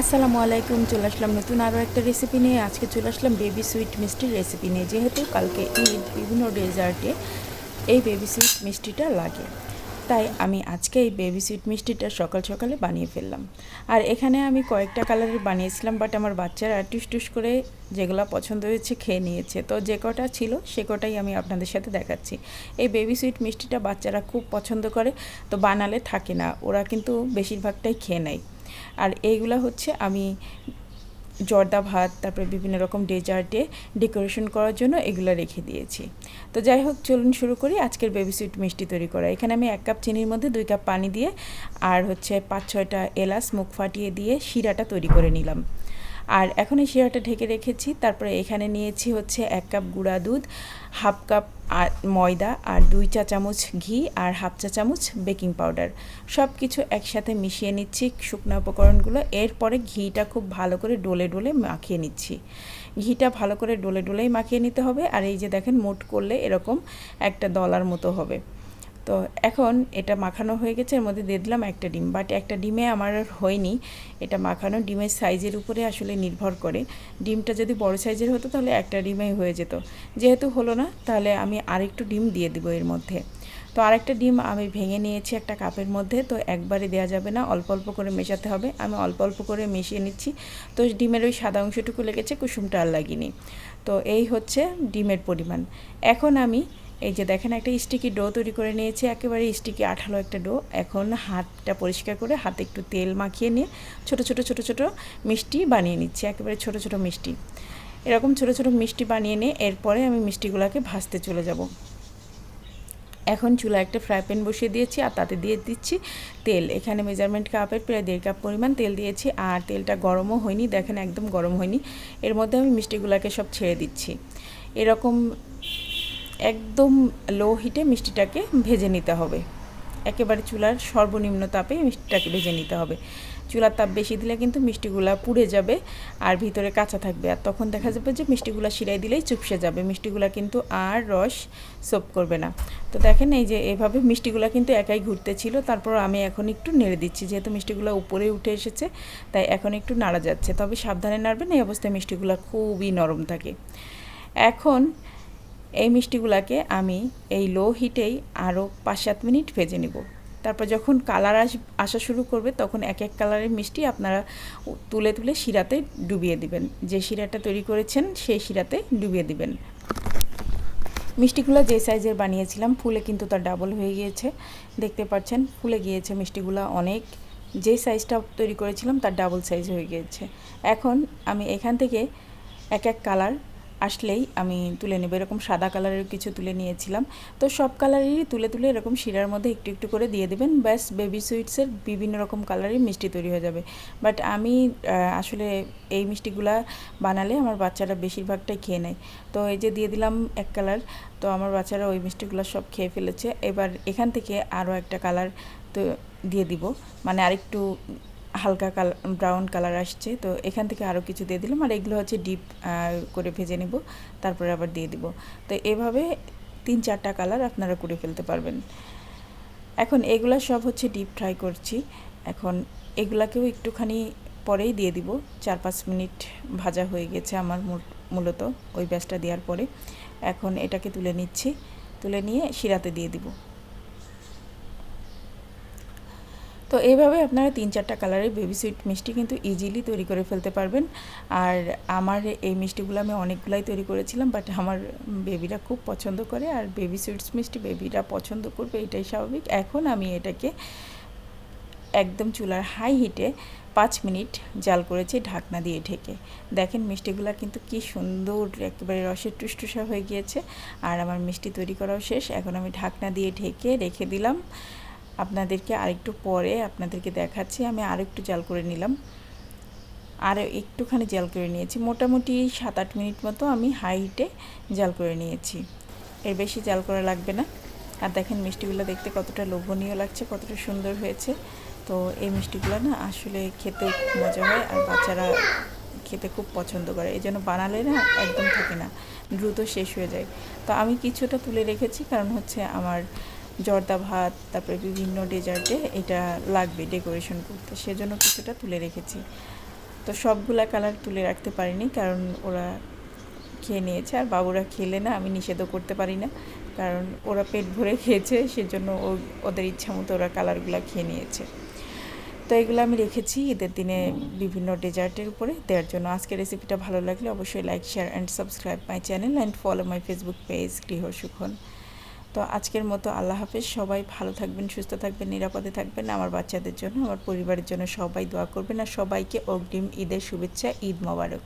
আসসালামু আলাইকুম, চলে আসলাম নতুন আরও একটা রেসিপি নিয়ে। আজকে চলে আসলাম বেবি সুইট মিষ্টির রেসিপি নিয়ে। যেহেতু কালকে ঈদ, বিভিন্ন ডেজার্টে এই বেবি সুইট মিষ্টিটা লাগে। তাই আমি আজকে এই বেবি সুইট মিষ্টিটা সকাল সকালে বানিয়ে ফেললাম। আর এখানে আমি কয়েকটা কালারের বানিয়েছিলাম বাট আমার বাচ্চারা টুস টুস করে যেগুলো পছন্দ হয়েছে খেয়ে নিয়েছে। তো যে কটা ছিল, সে কটাই আমি আপনাদের সাথে দেখাচ্ছি। এই বেবি সুইট মিষ্টিটা বাচ্চারা খুব পছন্দ করে, তো বানালে থাকে না। ওরা কিন্তু বেশিরভাগটাই খেয়ে নেয়। আর এইগুলা হচ্ছে আমি জর্দা ভাত, তারপরে বিভিন্ন রকম ডেজার্টে ডেকোরেশন করার জন্য এগুলো রেখে দিয়েছি। তো যাই হোক, চলুন শুরু করি আজকের বেবি সুইট মিষ্টি তৈরি করা। এখানে আমি এক কাপ চিনির মধ্যে দুই কাপ পানি দিয়ে আর হচ্ছে পাঁচ ছয়টা এলাচ মুখ ফাটিয়ে দিয়ে শিরাটা তৈরি করে নিলাম। আর এখন এই শিরাটা ঢেকে রেখেছি। তারপরে এখানে নিয়েছি হচ্ছে এক কাপ গুঁড়া দুধ, হাফ কাপ আর ময়দা আর দুই চা চামচ ঘি আর হাফ চা চামচ বেকিং পাউডার। সব কিছু একসাথে মিশিয়ে নিচ্ছি শুকনো উপকরণগুলো। এরপরে ঘিটা খুব ভালো করে ডোলে ডোলে মাখিয়ে নিচ্ছি। ঘিটা ভালো করে ডোলে ডোলেই মাখিয়ে নিতে হবে। আর এই যে দেখেন, মোট করলে এরকম একটা দলার মতো হবে। তো এখন এটা মাখানো হয়ে গেছে, এর মধ্যে দিয়ে দিলাম একটা ডিম। বাট একটা ডিমে আমার হয়নি, এটা মাখানো ডিমের সাইজের উপরে আসলে নির্ভর করে। ডিমটা যদি বড় সাইজের হতো তাহলে একটা ডিমেই হয়ে যেত। যেহেতু হলো না, তাহলে আমি আরেকটু ডিম দিয়ে দিব এর মধ্যে। তো আরেকটা ডিম আমি ভেঙে নিয়েছি একটা কাপের মধ্যে, তো একবারে দেওয়া যাবে না, অল্প অল্প করে মেশাতে হবে। আমি অল্প অল্প করে মিশিয়ে নিচ্ছি। তো ডিমের ওই সাদা অংশটুকু লেগেছে, কুসুমটা আর লাগিনি। তো এই হচ্ছে ডিমের পরিমাণ। এখন আমি এই যে দেখেন, একটা স্টিকি ডো তৈরি করে নিয়েছি, একেবারে স্টিকি আঠালো একটা ডো এখন হাতটা পরিষ্কার করে হাতে একটু তেল মাখিয়ে নিয়ে ছোট ছোট ছোট ছোট মিষ্টি বানিয়ে নিচ্ছি, একেবারে ছোট ছোট মিষ্টি। এরকম ছোট ছোট মিষ্টি বানিয়ে নিয়ে এরপরে আমি মিষ্টিগুলোকে ভাজতে চলে যাব। এখন চুলা একটা ফ্রাই প্যান বসিয়ে দিয়েছি আর তাতে দিয়ে দিচ্ছি তেল। এখানে মেজারমেন্ট কাপের প্রায় দেড় কাপ পরিমাণ তেল দিয়েছি আর তেলটা গরমও হয়নি, দেখেন একদম গরম হয়নি। এর মধ্যে আমি মিষ্টিগুলোকে সব ছেড়ে দিচ্ছি। এরকম একদম লো হিটে মিষ্টিটাকে ভেজে নিতে হবে। একেবারে চুলার সর্বনিম্ন তাপে মিষ্টিটাকে ভেজে নিতে হবে। চুলার তাপ বেশি দিলে কিন্তু মিষ্টিগুলা পুড়ে যাবে আর ভিতরে কাঁচা থাকবে। আর তখন দেখা যাবে যে মিষ্টিগুলা শিরাই দিলেই চুপসে যাবে। মিষ্টিগুলা কিন্তু আর রস সোপ করবে না। তো দেখেন এই যে এভাবে মিষ্টিগুলা কিন্তু একাই ঘুরতে ছিল। তারপর আমি এখন একটু নেড়ে দিচ্ছি। যেহেতু মিষ্টিগুলো উপরে উঠে এসেছে, তাই এখন একটু নাড়া যাচ্ছে। তবে সাবধানে নাড়বেন, এই অবস্থায় মিষ্টিগুলা খুবই নরম থাকে। এখন এই মিষ্টিগুলোকে আমি এই লো হিটেই আরও পাঁচ সাত মিনিট ভেজে নেব। তারপর যখন কালার আস, আসা শুরু করবে, তখন এক এক কালারের মিষ্টি আপনারা তুলে তুলে শিরাতে ডুবিয়ে দিবেন। যে শিরাটা তৈরি করেছেন, সেই শিরাতে ডুবিয়ে দিবেন। মিষ্টিগুলো যে সাইজের বানিয়েছিলাম, ফুলে কিন্তু তার ডাবল হয়ে গিয়েছে। দেখতে পাচ্ছেন, ফুলে গিয়েছে মিষ্টিগুলো অনেক। যে সাইজটা তৈরি করেছিলাম, তার ডাবল সাইজ হয়ে গিয়েছে। এখন আমি এখান থেকে এক এক কালার আসলেই আমি তুলে নেব, এরকম সাদা কালারের কিছু তুলে নিয়েছিলাম। তো সব কালারেরই তুলে তুলে এরকম শিরার মধ্যে একটু একটু করে দিয়ে দেবেন, ব্যাস বেবি সুইটসের বিভিন্ন রকম কালারের মিষ্টি তৈরি হয়ে যাবে। বাট আমি আসলে এই মিষ্টিগুলা বানালে আমার বাচ্চারা বেশিরভাগটাই খেয়ে নেয়। তো এই যে দিয়ে দিলাম এক কালার, তো আমার বাচ্চারা ওই মিষ্টিগুলো সব খেয়ে ফেলেছে। এবার এখান থেকে আরও একটা কালার তো দিয়ে দিব। মানে আরেকটু হালকা কালার ব্রাউন কালার আসছে, তো এখান থেকে আরও কিছু দিয়ে দিলাম, আর এগুলো হচ্ছে ডিপ করে ভেজে নেব, তারপরে আবার দিয়ে দিব। তো এভাবে তিন চারটা কালার আপনারা করে ফেলতে পারবেন। এখন এগুলা সব হচ্ছে ডিপ ফ্রাই করছি। এখন এগুলাকেও একটুখানি পরেই দিয়ে দিব, চার পাঁচ মিনিট ভাজা হয়ে গেছে আমার মূলত ওই ব্যাসটা দেওয়ার পরে। এখন এটাকে তুলে নিচ্ছি, তুলে নিয়ে শিরাতে দিয়ে দিব। তো এইভাবে আপনারা তিন চারটা কালারের বেবি সুইট মিষ্টি কিন্তু ইজিলি তৈরি করে ফেলতে পারবেন। আর আমার এই মিষ্টিগুলো আমি অনেকগুলাই তৈরি করেছিলাম বাট আমার বেবিরা খুব পছন্দ করে। আর বেবি সুইটস মিষ্টি বেবিরা পছন্দ করবে, এটাই স্বাভাবিক। এখন আমি এটাকে একদম চুলার হাই হিটে পাঁচ মিনিট জাল করেছি ঢাকনা দিয়ে ঢেকে। দেখেন মিষ্টিগুলো কিন্তু কি সুন্দর, একেবারে রসের টুসটুসা হয়ে গিয়েছে। আর আমার মিষ্টি তৈরি করাও শেষ। এখন আমি ঢাকনা দিয়ে ঢেকে রেখে দিলাম। আপনাদেরকে আরেকটু পরে আপনাদেরকে দেখাচ্ছি। আমি আরও একটু জাল করে নিলাম। আর একটুখানি জাল করে নিয়েছি। মোটামুটি সাত আট মিনিট মতো আমি হাই হিটে জাল করে নিয়েছি। এর বেশি জাল করা লাগবে না। আর দেখেন মিষ্টিগুলো দেখতে কতটা লোভনীয় লাগছে, কতটা সুন্দর হয়েছে। তো এই মিষ্টিগুলো না আসলে খেতে মজা হয় আর বাচ্চারা খেতে খুব পছন্দ করে। এই জন্য বানালে না একদম থাকে না, দ্রুত শেষ হয়ে যায়। তো আমি কিছুটা তুলে রেখেছি, কারণ হচ্ছে আমার জর্দা ভাত, তারপরে বিভিন্ন ডেজার্টে এটা লাগবে ডেকোরেশন করতে। সেজন্য কিছুটা তুলে রেখেছি। তো সবগুলা কালার তুলে রাখতে পারিনি কারণ ওরা খেয়ে নিয়েছে। আর বাবুরা খেলে না, আমি নিষেধও করতে পারি না। কারণ ওরা পেট ভরে খেয়েছে, সেজন্য ও, ওদের ইচ্ছা মতো ওরা কালারগুলো খেয়ে নিয়েছে। তো এগুলো আমি রেখেছি। ঈদের দিনে বিভিন্ন ডেজার্টের উপরে দেওয়ার জন্য। আজকের রেসিপিটা ভালো লাগলে অবশ্যই like share and subscribe my channel and follow my Facebook page গৃহ সুখন তো আজকের মতো আল্লাহ হাফেজ। সবাই ভালো থাকবেন, সুস্থ থাকবেন, নিরাপদে থাকবেন। আমার বাচ্চাদের জন্য, আমার পরিবারের জন্য সবাই দোয়া করবেন। আর সবাইকে অগ্রিম ঈদের শুভেচ্ছা, ঈদ মোবারক।